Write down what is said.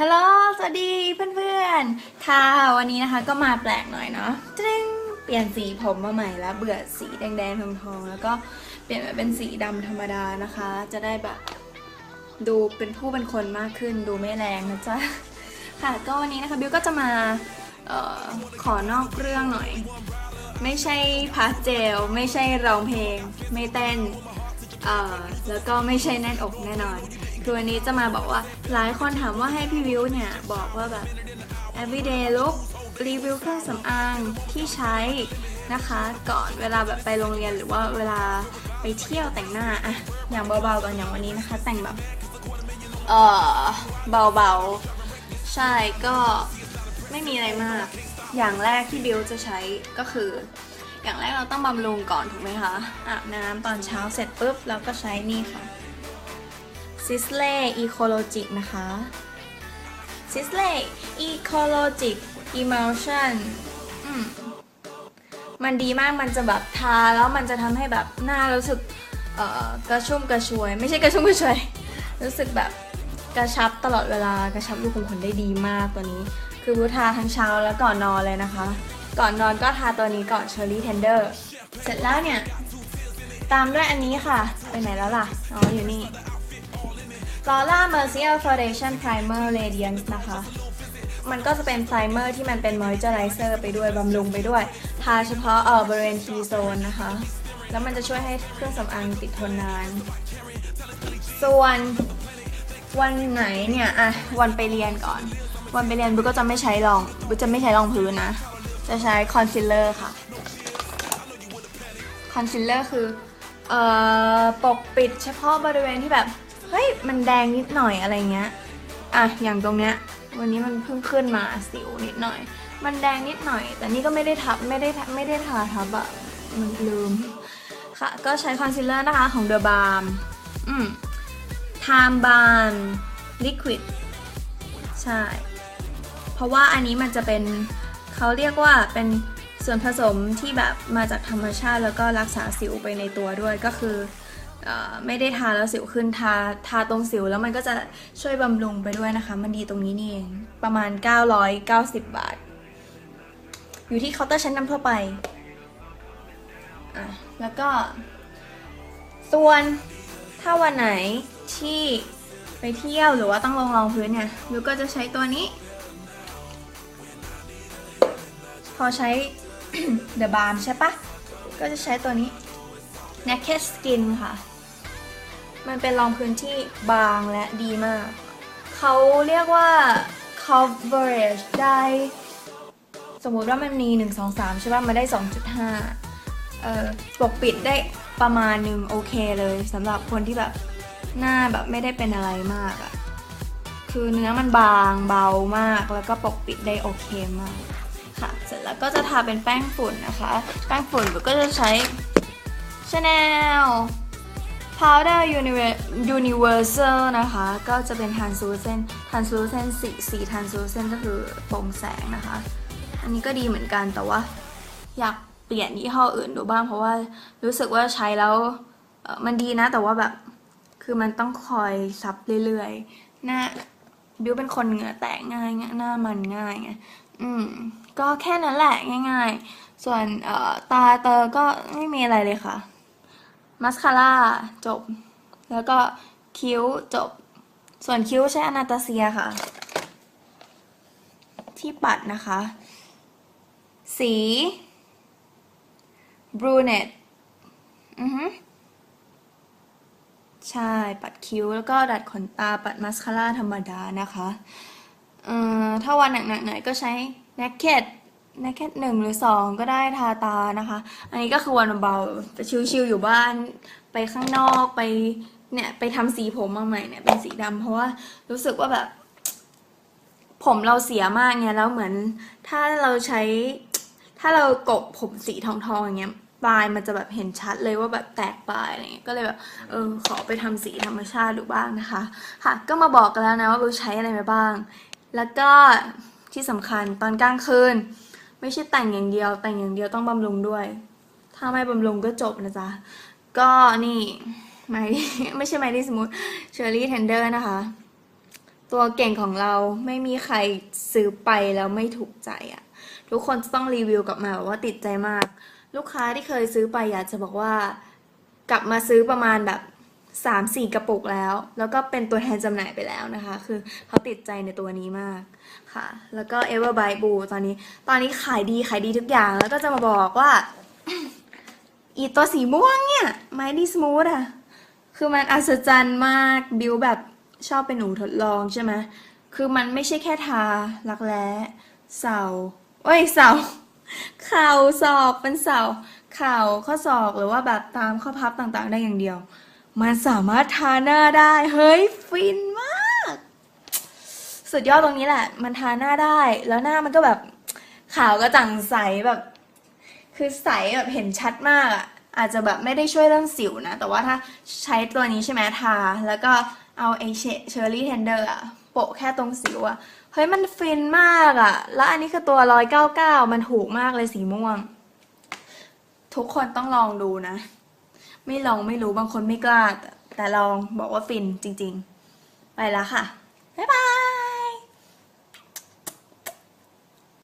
ฮัลโหล สวัสดีเพื่อนๆ ค่ะ วันนี้นะคะก็มาแปลกหน่อยเนาะตริ้งเปลี่ยนสีผมมาใหม่แล้ว เบื่อสีแดงๆ ทองๆ แล้วก็เปลี่ยนมาเป็นสีดำธรรมดานะคะ จะได้แบบดูเป็นผู้เป็นคนมากขึ้น ดูไม่แรงนะจ๊ะ ค่ะ ก็วันนี้นะคะบิวก็จะมาออขอนอกเรื่องหน่อย ไม่ใช่พาสเจล ไม่ใช่ร้องเพลง ไม่เต้นออแล้วก็ไม่ใช่แน่นอกแน่นอน คือวันนี้จะมาบอกว่าหลายคนถามว่าให้พี่วิวเนี่ย บอกว่าแบบ everyday look รีวิวเครื่องสำอางที่ใช้นะคะ ก่อนเวลาแบบไปโรงเรียนหรือว่าเวลาไปเที่ยวแต่งหน้าอะอย่างเบาๆก่อนอย่างวันนี้นะคะ แต่งแบบ เออเบาๆ ใช่ก็ไม่มีอะไรมาก อย่างแรกที่บิวจะใช้ก็คือ อย่างแรกเราต้องบำรุงก่อนถูกไหมคะอาบน้ำตอนเช้าเสร็จปุ๊บเราก็ใช้นี่ค่ะ ซิสเล่ Ecologic นะคะซิสเล่ Ecologic Emulsion อืมมันดีมากมันจะแบบทาแล้วมันจะทำให้แบบหน้ารู้สึกกระชุ่มกระชวย ไม่ใช่กระชุ่มกระชวย รู้สึกแบบกระชับตลอดเวลากระชับรูขุมขนได้ดีมากตัวนี้ คือบูทาทั้งเช้าแล้วก่อนนอนเลยนะคะ ก่อนนอนก็ทาตัวนี้ก่อน Cherry Tender เสร็จแล้วเนี่ย ตามด้วยอันนี้ค่ะ ไปไหนแล้วล่ะ อ๋ออยู่นี่ Laura Mercier Foundation Primer Radiance นะคะ มันก็จะเป็นไพรเมอร์ที่มันเป็นมอยเจอไรเซอร์ไปด้วยบำรุงไปด้วย ทาเฉพาะเอ่อบริเวณ T-zone นะคะ แล้วมันจะช่วยให้เครื่องสำอางติดทนนาน ส่วนวันไหนเนี่ยอะวันไปเรียนก่อน วันไปเรียนบุ๊กก็จะไม่ใช้รองบุ๊กจะไม่ใช้รองพื้นนะ จะใช้คอนซีลเลอร์ค่ะ คอนซีลเลอร์คือเอ่อปกปิดเฉพาะบริเวณที่แบบ เฮ้ยมันแดงนิดหน่อยอะไรเงี้ยอะอย่างตรงเนี้ยวันนี้มันเพิ่งขึ้นมาสิวนิดหน่อย มันแดงนิดหน่อย แต่นี่ก็ไม่ได้ทับไม่ได้ไม่ได้ทาทับอะมันลืมค่ะก็ใช้คอนซีลเลอร์นะคะของ The Balm อืม Time Balm Liquid ใช่ เพราะว่าอันนี้มันจะเป็นเขาเรียกว่าเป็นส่วนผสมที่แบบมาจากธรรมชาติแล้วก็รักษาสิวไปในตัวด้วยก็คือเออ ไม่ได้ทาแล้วสิวขึ้นทาทาตรงสิวแล้วมันก็จะช่วยบำรุงไปด้วยนะคะ มันดีตรงนี้นี่เองประมาณ 990 บาท อยู่ที่เคาน์เตอร์ชั้นนำทั่วไปอะแล้วก็ ส่วนถ้าวันไหนที่ไปเที่ยวหรือว่าต้องลงรองพื้นเนี่ยบิวก็จะใช้ตัวนี้ พอใช้ The Balm ใช่ปะก็จะใช้ตัวนี้ Naked Skin ค่ะ มันเป็นรองพื้นที่บางและดีมาก เขาเรียกว่า coverage ได้ สมมุติว่ามันมี 1 2 3 ใช่ปะมันได้ 2.5เอ่อปกปิดได้ประมาณหนึ่งโอเคเลยสำหรับคนที่แบบหน้าแบบไม่ได้เป็นอะไรมากอะคือเนื้อมันบางเบามากแล้วก็ปกปิดได้โอเคมากค่ะ เสร็จแล้วก็จะทาเป็นแป้งฝุ่นนะคะ แป้งฝุ่นก็จะใช้ Chanel Powder Universal นะคะ ก็จะเป็น translucent translucent สีสี translucent ก็คือโปร่งแสงนะคะ อันนี้ก็ดีเหมือนกันแต่ว่าอยากเปลี่ยนยี่ห้ออื่นดูบ้างเพราะว่ารู้สึกว่าใช้แล้วมันดีนะแต่ว่าแบบคือมันต้องคอยซับเรื่อยๆหน้าบิวเป็นคนเหงื่อแตกง่ายไงหน้ามันง่ายไงอืมก็แค่นั้นแหละง่าย ๆ ส่วนตาเตอก็ไม่มีอะไรเลยค่ะ มัสคาร่าจบ แล้วก็คิ้วจบ ส่วนคิ้วใช้อนาตาเซียค่ะ ที่ปัดนะคะ สีบรูเนตอือฮึใช่ ปัดคิ้วแล้วก็ดัดขนตาปัดมัสคาร่าธรรมดานะคะ เอ่อ ถ้าวันหนักๆหน่อยก็ใช้ Naked Naked หนึ่งหรือสองก็ได้ทาตานะคะ อันนี้ก็คือวันเบาๆจะชิลๆอยู่บ้านไปข้างนอกไปเนี่ยไปทำสีผมมาใหม่เนี่ยเป็นสีดำเพราะว่ารู้สึกว่าแบบ ผมเราเสียมากไงแล้วเหมือนถ้าเราใช้ ถ้าเรากบผมสีทองๆอย่างเงี้ยปลายมันจะแบบเห็นชัดเลยว่าแบบแตกปลายอะไรเงี้ยก็เลยแบบเออขอไปทำสีธรรมชาติดูบ้างนะคะ ค่ะ ก็มาบอกกันแล้วนะว่าบิวใช้อะไรไปบ้าง แล้วก็ที่สำคัญตอนกลางคืน ไม่ใช่แต่งอย่างเดียว แต่งอย่างเดียวต้องบำรุงด้วย ถ้าไม่บำรุงก็จบนะจ๊ะ ก็นี่ไมไม่ใช่ไมลี่สมูทเชอร์รี่เทนเดอร์นะคะ ตัวเก่งของเราไม่มีใครซื้อไปแล้วไม่ถูกใจอะทุกคนจะต้องรีวิวกลับมาแบบว่าติดใจมาก ลูกค้าที่เคยซื้อไปอยากจะบอกว่ากลับมาซื้อประมาณแบบ สามสี่กระปุกแล้ว แล้วก็เป็นตัวแทนจำหน่ายไปแล้วนะคะ คือเขาติดใจในตัวนี้มากค่ะ แล้วก็ Ever by Blue ตอนนี้ ตอนนี้ขายดีขายดีทุกอย่าง แล้วก็จะมาบอกว่า อีตัวสีม่วงเนี่ย Mighty Smooth อะคือมันอัศจรรย์มาก บิวแบบชอบเป็นหนูทดลองใช่ไหมคือมันไม่ใช่แค่ทารักแร้เสาเอ้ยเสาเข่าศอกเป็นเสาเข่าข้อศอกหรือว่าแบบตามข้อพับต่างๆ ได้อย่างเดียว มันสามารถทาหน้าได้ เฮ้ย ฟินมาก สุดยอดตรงนี้แหละ มันทาหน้าได้ แล้วหน้ามันก็แบบขาวกระจ่างใสแบบ คือใสแบบเห็นชัดมากอะอาจจะแบบไม่ได้ช่วยเรื่องสิวนะ แต่ว่าถ้าใช้ตัวนี้ใช่ไหมทา แล้วก็เอาไอเชอร์รี่เทนเดอร์อะโปะแค่ตรงสิวอะเฮ้ย มันฟินมากอะแล้วอันนี้คือตัวร้อยเก้าเก้ามันถูกมากเลยสีม่วง ทุกคนต้องลองดูนะ ไม่ลองไม่รู้บางคนไม่กล้า แต่ลองบอกว่าฟินจริง ๆ ไปแล้วค่ะ บ๊ายบาย